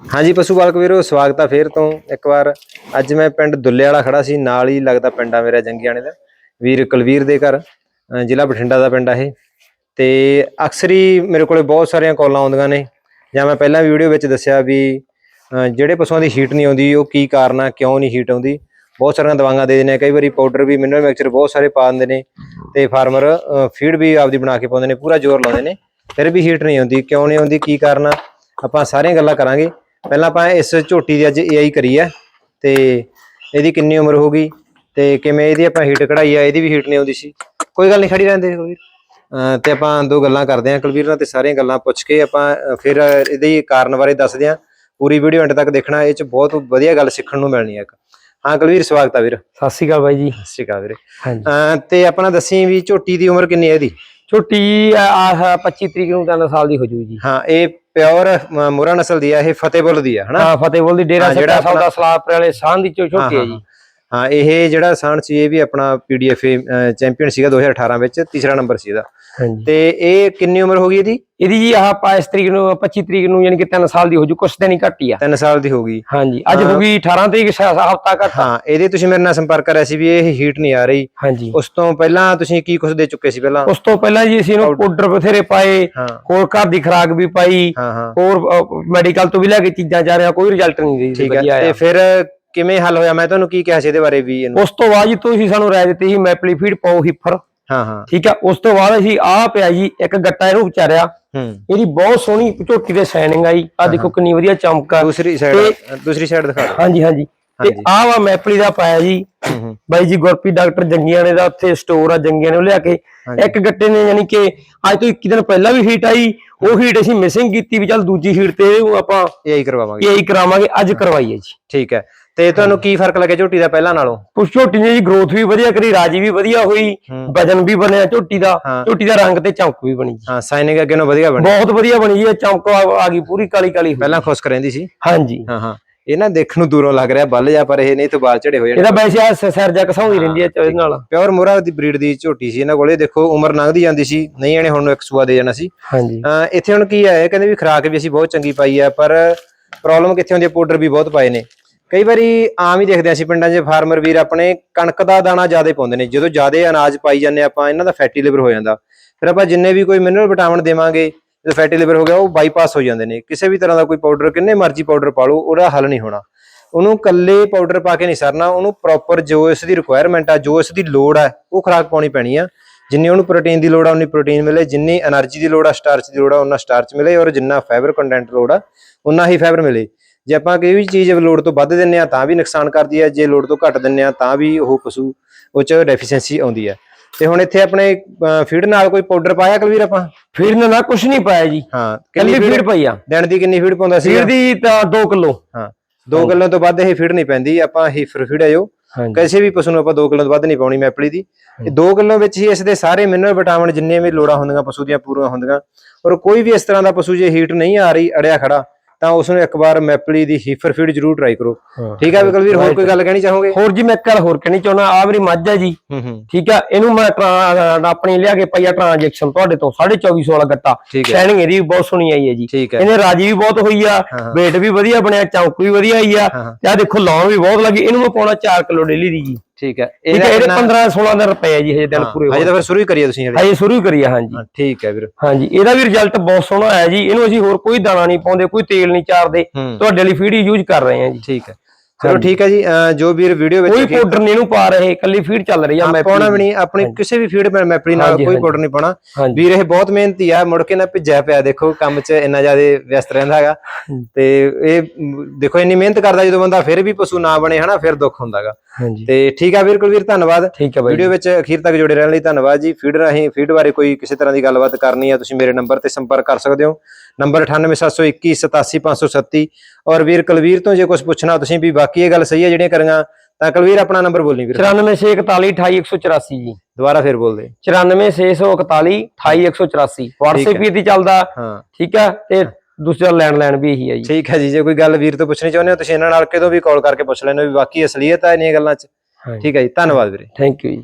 ਹਾਂਜੀ ਪਸ਼ੂ ਪਾਲਕ ਵੀਰੋ, ਸਵਾਗਤ ਆ ਫੇਰ ਤੋਂ ਇੱਕ ਵਾਰ। ਅੱਜ ਮੈਂ ਪਿੰਡ ਦੁੱਲੇ ਵਾਲਾ ਖੜਾ ਸੀ, ਨਾਲ ਹੀ ਲੱਗਦਾ ਪਿੰਡ ਆ ਮੇਰਾ ਜੰਗੀਆਣੇ ਦਾ, ਵੀਰ ਕੁਲਵੀਰ ਦੇ ਘਰ ਜ਼ਿਲ੍ਹਾ ਬਠਿੰਡਾ ਦਾ ਪਿੰਡ ਆ ਇਹ। ਤੇ ਅਕਸਰ ਹੀ ਮੇਰੇ ਕੋਲੇ ਬਹੁਤ ਸਾਰੀਆਂ ਕਾਲਾਂ ਆਉਂਦੀਆਂ ਨੇ, ਜਾਂ ਮੈਂ ਪਹਿਲਾਂ ਵੀਡੀਓ ਵਿੱਚ ਦੱਸਿਆ ਵੀ ਜਿਹੜੇ ਪਸ਼ੂਆਂ ਦੀ ਹੀਟ ਨਹੀਂ ਆਉਂਦੀ, ਉਹ ਕੀ ਕਾਰਨ ਆ, ਕਿਉਂ ਨਹੀਂ ਹੀਟ ਆਉਂਦੀ? ਬਹੁਤ ਸਾਰੀਆਂ ਦਵਾਈਆਂ ਦੇ ਦਿੰਦੇ ਆ, ਕਈ ਵਾਰੀ ਪਾਊਡਰ ਵੀ ਮਿਨਰਲ ਮਿਕਸਚਰ ਬਹੁਤ ਸਾਰੇ ਪਾ ਦਿੰਦੇ ਨੇ, ਤੇ ਫਾਰਮਰ ਫੀਡ ਵੀ ਆਪਦੀ ਬਣਾ ਕੇ ਪਾਉਂਦੇ ਨੇ, ਪੂਰਾ ਜ਼ੋਰ ਲਾਉਂਦੇ ਨੇ, ਫਿਰ ਵੀ ਹੀਟ ਨਹੀਂ ਆਉਂਦੀ, ਕਿਉਂ ਨਹੀਂ ਆਉਂਦੀ, ਕੀ ਕਾਰਨ ਆਪਾਂ ਸਾਰੀਆਂ ਗੱਲਾਂ ਕਰਾਂਗੇ। ਪਹਿਲਾਂ ਆਪਾਂ ਇਸ ਝੋਟੀ ਦੀ ਅੱਜ ਏਆਈ ਕਰੀ ਹੈ ਤੇ ਇਹਦੀ ਕਿੰਨੀ ਉਮਰ ਹੋ ਗਈ ਤੇ ਕਿਵੇਂ ਇਹਦੀ ਆਪਾਂ ਹੀਟ ਕਢਾਈ ਆ ਇਹਦੀ ਵੀ ਹੀਟ ਨਹੀਂ ਆਉਂਦੀ ਸੀ। ਕੋਈ ਗੱਲ ਨਹੀਂ ਖੜੀ ਰਹਿੰਦੇ ਅਹ ਤੇ ਆਪਾਂ ਦੋ ਗੱਲਾਂ ਕਰਦੇ ਹਾਂ ਕੁਲਵੀਰ ਨਾਲ ਤੇ ਸਾਰੀਆਂ ਗੱਲਾਂ ਪੁੱਛ ਕੇ ਆਪਾਂ ਫਿਰ ਇਹਦੇ ਕਾਰਨ ਬਾਰੇ ਦੱਸਦੇ ਹਾਂ। ਪੂਰੀ ਵੀਡੀਓ ਅੰਤ ਤੱਕ ਦੇਖਣਾ ਇਹ ਚ ਬਹੁਤ ਵਧੀਆ ਗੱਲ ਸਿੱਖਣ ਨੂੰ ਮਿਲਣੀ ਹੈ ਇੱਕ। ਹਾਂ ਕੁਲਵੀਰ ਸਵਾਗਤ ਆ ਵੀਰ। ਸਤਿ ਸ਼੍ਰੀ ਅਕਾਲ ਬਾਈ ਜੀ। ਸਤਿ ਸ਼੍ਰੀ ਅਕਾਲ ਵੀਰੇ। ਹਾਂਜੀ। ਤੇ ਆਪਣਾ ਦੱਸੀ ਵੀ ਝੋਟੀ ਦੀ ਉਮਰ ਕਿੰਨੀ ਹੈ ਇਹਦੀ? ਆਹ 25 ਤਰੀਕ ਨੂੰ 3 ਸਾਲ ਦੀ ਹੋ ਜੂ ਜੀ। ਹਾਂ ਇਹ ਪਿਓਰ ਮੋਰਾ ਨਸਲ ਦੀ ਆ ਇਹ ਫਤਿਹਬੁੱਲ ਦੀ ਆ ਹਨਾ? ਹਾਂ ਫਤਿਹਬੁੱਲ ਦੀ ਡੇਰਾ ਸੱਚਾ ਸੌਦਾ ਸਲਾਪਰੇ ਵਾਲੇ ਸਾਹ ਦੀ ਚੋ ਛੋਟੀ ਹੈ ਜੀ। ਹਾਂ ਇਹ ਜਿਹੜਾ ਸਾਨ ਸੀ ਇਹ ਵੀ ਆਪਣਾ ਪੀਡੀਐਫ ਚੈਂਪੀਅਨ ਸੀਗਾ 2018 ਵਿੱਚ ਤੀਸਰਾ ਨੰਬਰ ਸੀ ਇਹਦਾ ਤੇ ਇਹ ਕਿੰਨੀ ਉਮਰ ਹੋ ਗਈ ਇਹਦੀ? ਇਹਦੀ ਜੀ ਆਹ ਪਾ ਇਸ ਤਰੀਕ ਨੂੰ 25 ਤਰੀਕ ਨੂੰ ਯਾਨੀ ਕਿ 3 ਸਾਲ ਦੀ ਹੋ ਜੂ ਕੁਛ ਦਿਨ ਹੀ ਘੱਟ ਹੀ ਆ। 3 ਸਾਲ ਦੀ ਹੋ ਗਈ। ਹਾਂਜੀ ਅੱਜ ਹਾਂ। ਗਈ 18 ਤਰੀਕ ਹਫਤਾ ਘੱਟ ਹਾਂ ਇਹਦੇ ਤੁਸੀਂ ਮੇਰੇ ਨਾਲ ਸੰਪਰਕ ਕਰਿਆ ਸੀ ਵੀ ਇਹ ਹੀਟ ਨਹੀਂ ਆ ਰਹੀ। ਹਾਂਜੀ। ਉਸ ਤੋਂ ਪਹਿਲਾਂ ਤੁਸੀਂ ਕੀ ਕੁਝ ਦੇ ਚੁੱਕੇ ਸੀ ਪਹਿਲਾਂ? ਉਸ ਤੋਂ ਪਹਿਲਾਂ ਜੀ ਅਸੀਂ ਇਹਨੂੰ ਪਾਊਡਰ ਬਥੇਰੇ ਪਾਏ ਹੋਰ ਘਰ ਦੀ ਖੁਰਾਕ ਵੀ ਪਾਈ ਹੋਰ ਮੈਡੀਕਲ ਤੋਂ ਵੀ ਲੈ ਕੇ ਚੀਜ਼ਾਂ ਜਾ ਰਿਹਾ ਕੋਈ ਰਿਜ਼ਲਟ ਨਹੀਂ ਦੀ ਵਧੀਆ ਤੇ ਆਇਆ। ਫਿਰ ਕਿਵੇਂ ਹੱਲ ਹੋਇਆ? ਮੈਂ ਤੁਹਾਨੂੰ ਕੀ ਕਿਹਾ ਸੀ ਇਹਦੇ ਬਾਰੇ ਵੀ ਇਹਨੂੰ? ਉਸ ਤੋਂ ਬਾਅਦ ਜੀ ਤੁਸੀਂ ਸਾਨੂੰ ਰਾਏ ਦਿੱਤੀ ਸੀ ਮੈਪਲੀ ਫੀਡ ਪਾਓ ਹਿਫਰ ਹਾਂ ਹਾਂ। ਠੀਕ ਆ? ਉਸ ਤੋਂ ਬਾਅਦ ਅਸੀਂ ਆ ਪਿਆ ਜੀ ਇੱਕ ਗੱਟਾ ਇਹਨੂੰ ਵਿਚਾਰਿਆ। ਹੂੰ। ਇਹਦੀ ਬਹੁਤ ਸੋਹਣੀ ਝੋਟੀ ਦੇ ਸ਼ਾਈਨਿੰਗ ਆਈ ਆ ਦੇਖੋ ਕਿੰਨੀ ਵਧੀਆ ਚਮਕ ਆ। ਦੂਸਰੀ ਸਾਈਡ ਦੂਸਰੀ ਸਾਈਡ ਦਿਖਾ ਦਿਓ। ਹਾਂਜੀ ਹਾਂਜੀ। ਤੇ। ਆ ਵਾ ਮੈਪਲੀ ਦਾ ਪਾਇਆ ਜੀ। ਹੂੰ ਹੂੰ। ਬਾਈ ਜੀ ਗੁਰਪ੍ਰੀਤ ਡਾਕਟਰ ਜੰਗੀਆਣੇ ਦਾ ਉੱਥੇ ਸਟੋਰ ਆ ਜੰਗੀਆਣੇ ਨੂੰ ਲਿਆ ਕੇ। ਇੱਕ ਗੱਟੇ ਨੇ ਯਾਨੀ ਕਿ ਅੱਜ ਤੋਂ 21 ਦਿਨ ਪਹਿਲਾਂ ਵੀ ਹੀਟ ਆਈ। ਉਹ ਹੀਟ ਅਸੀਂ ਮਿਸਿੰਗ ਕੀਤੀ ਵੀ ਚੱਲ ਦੂਜੀ ਹੀਟ ਤੇ ਆਪਾਂ ਇਹ ਹੀ ਕਰਵਾਵਾਂਗੇ। ਇਹੀ ਕਰਾਵਾਂਗੇ ਅੱਜ ਕਰਵਾਈਏ ਜੀ। ਠੀਕ ਹੈ। ਤੇ ਤੁਹਾਨੂੰ ਕੀ ਫ਼ਰਕ ਲੱਗਿਆ ਝੋਟੀ ਦਾ ਪਹਿਲਾਂ ਨਾਲੋਂ? ਕੁਛ ਝੋਟੀ ਨੇ ਜੀ ਗਰੋਥ ਵੀ ਵਧੀਆ ਕਰੀ ਰਾਜੀ ਵੀ ਵਧੀਆ ਹੋਈ। ਵਜਨ ਵੀ ਬਣਿਆ ਝੋਟੀ ਦਾ। ਝੋਟੀ ਦਾ ਰੰਗ ਤੇ ਚਮਕ ਵੀ ਬਣੀ ਹਾਂ ਸਾਈਨਿੰਗ ਅੱਗੇ ਨੂੰ ਵਧੀਆ ਬਣੀ। ਬਹੁਤ ਵਧੀਆ ਬਣੀ ਜੀ ਇਹ ਚਮਕ ਆ ਆ ਗਈ ਪੂਰੀ ਕਾਲੀ ਕਾਲੀ। ਪਹਿਲਾਂ ਖੁਸ਼ਕ ਰਹਿੰਦੀ ਸੀ। ਹਾਂਜੀ। ਹਾਂ ਹਾਂ। ਇਹ ਨਾ ਦੇਖਣ ਨੂੰ ਦੂਰੋਂ ਲੱਗ ਰਿਹਾ ਬੱਲ ਜਾ ਪਰ ਇਹ ਨਹੀਂ ਤੋਂ ਬਾਲ ਚੜੇ ਹੋ ਜਾਣੇ ਇਹਦਾ ਵੈਸੇ ਆ ਸਿਰ ਜਾ ਕਸਾਉਂਦੀ ਰਹਿੰਦੀ ਹੈ ਇਹਦੇ ਨਾਲ। ਪਿਓਰ ਮੋਰਾ ਦੀ ਬਰੀਡ ਦੀ ਝੋਟੀ ਸੀ ਇਹਨਾਂ ਕੋਲੇ ਦੇਖੋ ਉਮਰ ਲੰਘਦੀ ਜਾਂਦੀ ਸੀ ਨਹੀਂ ਇਹਨੇ ਹੁਣ ਇੱਕ ਸੂਆ ਦੇ ਜਾਣਾ ਸੀ। ਹਾਂਜੀ। ਇੱਥੇ ਹੁਣ ਕੀ ਹੈ ਇਹ ਕਹਿੰਦੇ ਵੀ ਖਰਾਕ ਵੀ ਅਸੀਂ ਬਹੁਤ ਚੰਗੀ ਪਾਈ ਹੈ ਪਰ ਪ੍ਰੋਬਲਮ ਕਿੱਥੇ ਹੁੰਦੀ ਹੈ ਪਾਊਡਰ ਵੀ ਬਹੁਤ ਪਾਏ ਨੇ। ਕਈ ਵਾਰੀ ਆਮ ਹੀ ਦੇਖਦੇ ਅਸੀਂ ਪਿੰਡਾਂ 'ਚ ਫਾਰਮਰ ਵੀਰ ਆਪਣੇ ਕਣਕ ਦਾ ਦਾਣਾ ਜ਼ਿਆਦਾ ਪਾਉਂਦੇ ਨੇ, ਜਦੋਂ ਜ਼ਿਆਦਾ ਅਨਾਜ ਪਾਈ ਜਾਂਦੇ ਆਪਾਂ, ਇਹਨਾਂ ਦਾ ਫੈਟੀ ਲਿਵਰ ਹੋ ਜਾਂਦਾ। ਫਿਰ ਆਪਾਂ ਜਿੰਨੇ ਵੀ ਕੋਈ ਮਿਨਰਲ ਵਿਟਾਮਿਨ ਦੇਵਾਂਗੇ, ਜਦੋਂ ਫੈਟੀ ਲਿਵਰ ਹੋ ਗਿਆ, ਉਹ ਬਾਈਪਾਸ ਹੋ ਜਾਂਦੇ ਨੇ। ਕਿਸੇ ਵੀ ਤਰ੍ਹਾਂ ਦਾ ਕੋਈ ਪਾਊਡਰ ਕਿੰਨੇ ਮਰਜ਼ੀ ਪਾਊਡਰ ਪਾ ਲਓ, ਉਹਦਾ ਹੱਲ ਨਹੀਂ ਹੋਣਾ। ਉਹਨੂੰ ਕੱਲੇ ਪਾਊਡਰ ਪਾ ਕੇ ਨਹੀਂ ਸਰਨਾ, ਉਹਨੂੰ ਪ੍ਰੋਪਰ ਜੋ ਇਸ ਦੀ ਰਿਕੁਆਇਰਮੈਂਟ ਆ, ਜੋ ਇਸ ਦੀ ਲੋੜ ਆ, ਉਹ ਖੁਰਾਕ ਪਾਉਣੀ ਪੈਣੀ ਆ। ਜਿੰਨੀ ਉਹਨੂੰ ਪ੍ਰੋਟੀਨ ਦੀ ਲੋੜ ਆ, ਉਨੀ ਪ੍ਰੋਟੀਨ ਮਿਲੇ, ਜਿੰਨੀ એનર્ਜੀ ਦੀ ਲੋੜ ਆ ਸਟਾਰਚ ਦੀ ਲੋੜ ਆ ਉਹਨਾਂ ਸਟਾਰਚ ਮਿਲੇ, ਔਰ ਜਿੰਨਾ ਫਾਈਬਰ ਕੰਟੈਂਟ ਲੋੜ ਆ, ਉਨਾ ਹੀ ਫਾਈਬਰ ਮਿਲੇ। ਜੇ ਆਪਾਂ ਕੋਈ ਵੀ ਚੀਜ਼ ਲੋੜ ਤੋਂ ਵੱਧ ਦਿੰਨੇ ਆ ਤਾਂ ਵੀ ਨੁਕਸਾਨ ਕਰਦੀ ਹੈ ਜੇ ਲੋੜ ਤੋਂ ਘੱਟ ਦਿੰਨੇ ਆ ਤਾਂ ਵੀ ਉਹ ਪਸ਼ੂ ਉਹ ਚ ਡੈਫੀਸ਼ੀਐਂਸੀ ਆਉਂਦੀ ਹੈ। ਤੇ ਹੁਣ ਇੱਥੇ ਆਪਣੇ ਫੀਡ ਨਾਲ ਕੋਈ ਪਾਊਡਰ ਪਾਇਆ ਕਲਵੀਰ ਆਪਾਂ? ਫੀਡ ਨੇ ਨਾ ਕੁਛ ਨਹੀਂ ਪਾਇਆ ਜੀ। ਹਾਂ ਕੱਲੀ ਕਿੰਨੀ ਫੀਡ ਪਈ ਆ। ਦਿਨ ਦੀ ਕਿੰਨੀ ਫੀਡ ਪਾਉਂਦਾ ਸੀ ਫੀਡ ਦੀ ਤਾਂ 2 ਕਿਲੋ। ਹਾਂ 2 ਕਿਲੋ ਤੋਂ ਵੱਧ ਇਹ ਫੀਡ ਨਹੀਂ ਪੈਂਦੀ ਆਪਾਂ ਹੀ ਫੀਡ ਆਇਓ। ਹਾਂਜੀ। ਕਿਸੇ ਵੀ ਪਸ਼ੂ ਨੂੰ ਆਪਾਂ 2 ਕਿਲੋ ਤੋਂ ਵੱਧ ਨਹੀਂ ਪਾਉਣੀ ਮੈਪਲੀ ਦੀ। ਇਹ 2 ਕਿਲੋ ਵਿੱਚ ਹੀ ਇਸ ਦੇ ਸਾਰੇ ਮਿਨਰਲ ਵਿਟਾਮਿਨ ਜਿੰਨੇ ਵੀ ਲੋੜਾਂ ਹੁੰਦੀਆਂ ਪਸ਼ੂ ਦੀਆਂ ਪੂਰੀਆਂ ਹੁੰਦੀਆਂ ਔਰ ਕੋਈ ਵੀ ਇਸ ਤਰ੍ਹਾਂ ਦਾ ਪਸ਼ੂ ਜੇ ਹੀਟ ਨਹੀਂ ਆ ਰਹੀ ਅੜਿਆ ਖੜਾ ਤਾਂ ਉਸ ਨੂੰ ਇੱਕ ਵਾਰ ਮੈਪਲੀ ਦੀ ਹੀਫਰ ਫੀਡ ਜ਼ਰੂਰ ਟਰਾਈ ਕਰੋ। ਠੀਕ ਹੈ ਵਿਕਲਵੀਰ ਹੋਰ ਕੋਈ ਗੱਲ ਕਹਿਣੀ ਚਾਹੋਗੇ? ਹੋਰ ਜੀ ਮੈਂ ਇੱਕ ਗੱਲ ਹੋਰ ਕਹਿਣੀ ਚਾਹੁੰਦਾ ਆ ਮੇਰੀ ਮੱਝ ਹੈ ਜੀ ਠੀਕ ਆ ਇਹਨੂੰ ਮੈਂ ਆਪਣੀ ਲਿਆ ਕੇ ਪਈਆ ਟ੍ਰਾਂਜੈਕਸ਼ਨ ਤੁਹਾਡੇ ਤੋਂ 2450 ਵਾਲਾ ਗੱਟਾ। ਸ਼ਾਈਨਿੰਗ ਇਹਦੀ ਵੀ ਬਹੁਤ ਸੋਹਣੀ ਆਈ ਹੈ ਜੀ। ਇਹਨੇ ਰਾਜੀ ਵੀ ਬਹੁਤ ਹੋਈ ਆ weight ਵੀ ਵਧੀਆ ਬਣਿਆ ਚੌਂਕ ਵੀ ਵਧੀਆ ਆਈ ਆ। ਤੇ ਆ ਦੇਖੋ ਲੌਂ ਵੀ ਬਹੁਤ ਲੱਗੀ ਇਹਨੂੰ ਮੈਂ ਪਾਉਣਾ 4 ਕਿਲੋ ਡੇਲੀ ਦੀ ਜੀ। ਠੀਕ ਹੈ। ਠੀਕ ਹੈ ਇਹਦੇ 15 16 ਦਿਨ ਰੁਪਏ ਜੀ ਹਜੇ ਦਿਨ ਪੂਰੇ ਹਜੇ ਤਾਂ ਫਿਰ ਸ਼ੁਰੂ ਹੀ ਕਰੀਏ ਤੁਸੀਂ ਹਜੇ। ਸ਼ੁਰੂ ਹੀ ਕਰੀ ਆ ਹਾਂਜੀ ਠੀਕ ਹੈ ਵੀਰ। ਹਾਂਜੀ ਇਹਦਾ ਵੀ ਰਿਜ਼ਲਟ ਬਹੁਤ ਸੋਹਣਾ ਆਇਆ ਜੀ। ਇਹਨੂੰ ਅਸੀਂ ਹੋਰ ਕੋਈ ਦਾਣਾ ਨਹੀਂ ਪਾਉਂਦੇ ਕੋਈ ਤੇਲ ਨਹੀਂ ਚਾਰਦੇ। ਤੁਹਾਡੇ ਲਈ ਫੀਡ ਯੂਜ਼ ਕਰ ਰਹੇ ਹਾਂ ਜੀ। ਠੀਕ ਹੈ। ਚਲੋ ਠੀਕ ਹੈ ਜੀ ਅਹ ਜੋ ਵੀਰ ਵੀਡੀਓ ਕੋਈ ਵਿੱਚ ਪਾਊਡਰ ਨਹੀਂ ਇਹਨੂੰ ਪਾ ਰਹੇ ਕੱਲੀ ਫੀਡ ਚੱਲ ਰਹੀ ਆ ਮੈਂ ਪਾਉਣਾ ਵੀ ਨਹੀਂ ਆਪਣੀ ਕਿਸੇ ਵੀ ਫੀਡ ਮੈਪਰੀ ਨਾਲ ਹਾਂਜੀ, ਕੋਈ ਹਾਂਜੀ। ਪਾਊਡਰ ਨਹੀਂ ਪਾਉਣਾ। ਹਾਂਜੀ। ਵੀਰ ਇਹ ਬਹੁਤ ਮਿਹਨਤੀ ਆ ਮੁੜ ਕੇ ਨਾ ਭਿੱਜਿਆ ਪਿਆ ਦੇਖੋ ਕੰਮ 'ਚ ਇੰਨਾ ਜ਼ਿਆਦਾ ਵਿਅਸਤ ਰਹਿੰਦਾ ਹੈਗਾ। ਤੇ ਇਹ ਮ, ਦੇਖੋ ਇੰਨੀ ਮਿਹਨਤ ਕਰਦਾ ਜਦੋਂ ਬੰਦਾ ਫਿਰ ਵੀ ਪਸ਼ੂ ਨਾ ਬਣੇ ਹਨਾ ਫਿਰ ਦੁੱਖ ਹੁੰਦਾਗਾ ਹਾਂਜੀ। ਤੇ ਠੀਕ ਆ ਵੀਰ ਕੁਲਵੀਰ ਧੰਨਵਾਦ। ਠੀਕ ਹੈ ਬਾਈ ਵੀਡੀਓ ਵਿੱਚ ਅਖੀਰ ਤੱਕ ਜੁੜੇ ਰਹਿਣ ਲਈ ਧੰਨਵਾਦ ਜੀ। ਫੀਡ ਰਾਹੀਂ ਫੀਡ ਬਾਰੇ ਕੋਈ ਕਿਸੇ ਤਰ੍ਹਾਂ ਦੀ ਗੱਲਬਾਤ ਕਰਨੀ ਆ ਤੁਸੀਂ ਮੇਰੇ ਨੰਬਰ ਤੇ ਸੰਪਰਕ ਕਰ ਸਕਦੇ ਹੋ। ਨੰਬਰ 98721 87537 ਔਰ ਵੀਰ ਕੁਲਵੀਰ ਤੋਂ ਜੇ ਕੁਝ ਪੁੱਛਣਾ ਤੁਸੀਂ ਵੀ ਬਾਕੀ ਇਹ ਗੱਲ ਸਹੀ ਹੈ ਜਿਹੜੀਆਂ ਕਰੀਆਂ ਤਾਂ ਕੁਲਵੀਰ ਆਪਣਾ ਨੰਬਰ ਬੋਲਣੀ ਵੀਰ। 94641 28184 ਜੀ। ਦੁਬਾਰਾ ਫਿਰ ਬੋਲ ਦੇ 94641 28184 WhatsApp ਵੀ ਤੇ ਚੱਲਦਾ ਹਾਂ। ਠੀਕ ਹੈ ਤੇ ਦੂਸਰਾ ਲੈਂਡਲਾਈਨ ਵੀ ਇਹੀ ਹੈ ਜੀ। ਠੀਕ ਹੈ ਜੀ ਜੇ ਕੋਈ ਗੱਲ ਵੀਰ ਤੋਂ ਪੁੱਛਣੀ ਚਾਹੁੰਦੇ ਹੋ ਤੁਸੀਂ ਇਹਨਾਂ ਨਾਲ ਕਿਤੋਂ ਵੀ ਕਾਲ ਕਰਕੇ ਪੁੱਛ ਲੈਣਾ ਵੀ ਬਾਕੀ ਅਸਲੀਅਤ ਹੈ ਇੰਨੀਆਂ ਗੱਲਾਂ 'ਚ। ਠੀਕ ਹੈ ਜੀ ਧੰਨਵਾਦ ਵੀਰੇ। ਥੈਂਕ ਯੂ ਜੀ।